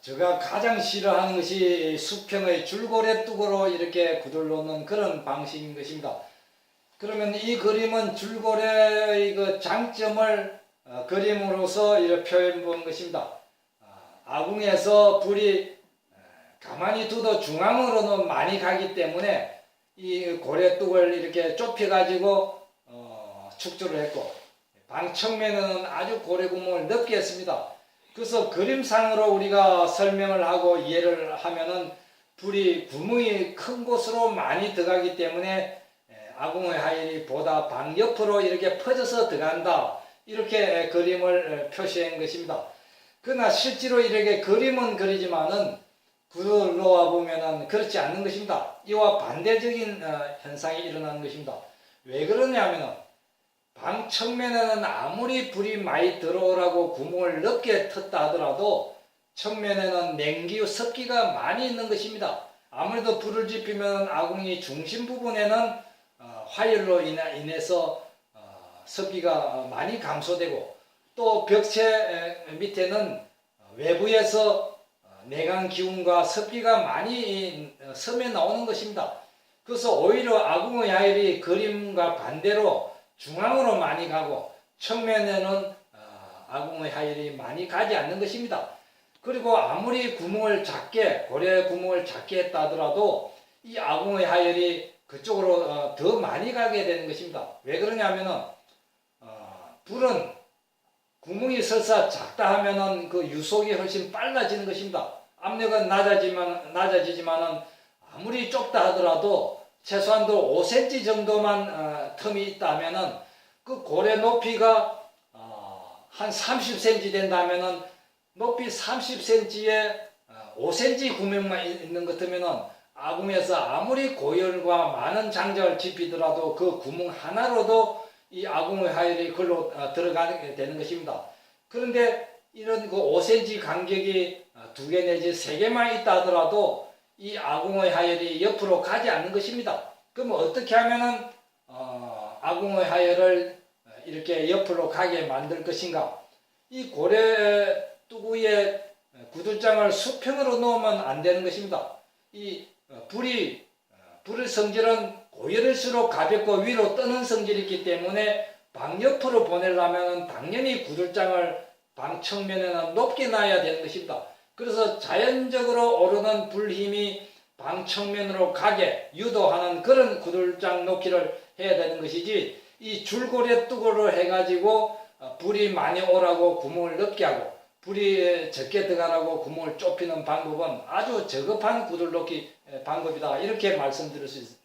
제가 가장 싫어하는 것이 수평의 줄고래 뚝으로 이렇게 구들 놓는 그런 방식인 것입니다. 그러면 이 그림은 줄고래의 그 장점을 어, 그림으로서 이렇게 표현 본 것입니다. 아, 아궁에서 불이 어, 가만히 두도 중앙으로는 많이 가기 때문에 이 고래뚝을 이렇게 좁혀 가지고 어, 축조를 했고 방청면에는 아주 고래구멍을 넓게 했습니다. 그래서 그림상으로 우리가 설명을 하고 이해를 하면은 불이 구멍이 큰 곳으로 많이 들어가기 때문에 에, 아궁의 하열이 보다 방 옆으로 이렇게 퍼져서 들어간다. 이렇게 그림을 에, 표시한 것입니다. 그러나 실제로 이렇게 그림은 그리지만은 구를 놓아 보면은 그렇지 않는 것입니다. 이와 반대적인 어, 현상이 일어나는 것입니다. 왜 그러냐면은 방 측면에는 아무리 불이 많이 들어오라고 구멍을 넓게 텄다 하더라도 측면에는 냉기, 습기가 많이 있는 것입니다. 아무래도 불을 지피면 아궁이 중심 부분에는 어, 화열로 인해서 어, 습기가 많이 감소되고 또 벽체 에, 밑에는 외부에서 어, 내강 기운과 습기가 많이 어, 섬에 나오는 것입니다. 그래서 오히려 아궁의 하열이 그림과 반대로 중앙으로 많이 가고 측면에는 어, 아궁의 하열이 많이 가지 않는 것입니다. 그리고 아무리 구멍을 작게 고래 구멍을 작게 했다 하더라도 이 아궁의 하열이 그쪽으로 어, 더 많이 가게 되는 것입니다. 왜 그러냐면은 어, 불은 구멍이 설사 작다 하면은 그 유속이 훨씬 빨라지는 것입니다. 압력은 낮아지만 낮아지지만은 아무리 좁다 하더라도 최소한도 5cm 정도만 어, 텀이 있다면은 그 고래 높이가 어, 한 30cm 된다면은 높이 30cm에 5cm 구멍만 있- 있는 것 같으면은 아궁에서 아무리 고열과 많은 장작을 지피더라도 그 구멍 하나로도 이 아궁의 하열이 어, 들어가게 되는 것입니다. 그런데 이런 그 5cm 간격이 어, 두개 내지 세 개만 있다 하더라도 이 아궁의 하열이 옆으로 가지 않는 것입니다. 그럼 어떻게 하면은 어, 아궁의 하열을 어, 이렇게 옆으로 가게 만들 것인가? 이 고래 뚜구의 구들장을 수평으로 놓으면 안 되는 것입니다. 이 어, 불이 어, 불의 성질은 고열일수록 가볍고 위로 떠는 성질이기 때문에 방 옆으로 보내려면 당연히 구들장을 방 측면에는 높게 놔야 되는 것입니다. 그래서 자연적으로 오르는 불 힘이 방 측면으로 가게 유도하는 그런 구들장 놓기를 해야 되는 것이지 이 줄고래 뚜구로 해가지고 어, 불이 많이 오라고 구멍을 넓게 하고 불이 적게 들어가라고 구멍을 좁히는 방법은 아주 저급한 구들 놓기 방법이다. 이렇게 말씀드릴 수 있-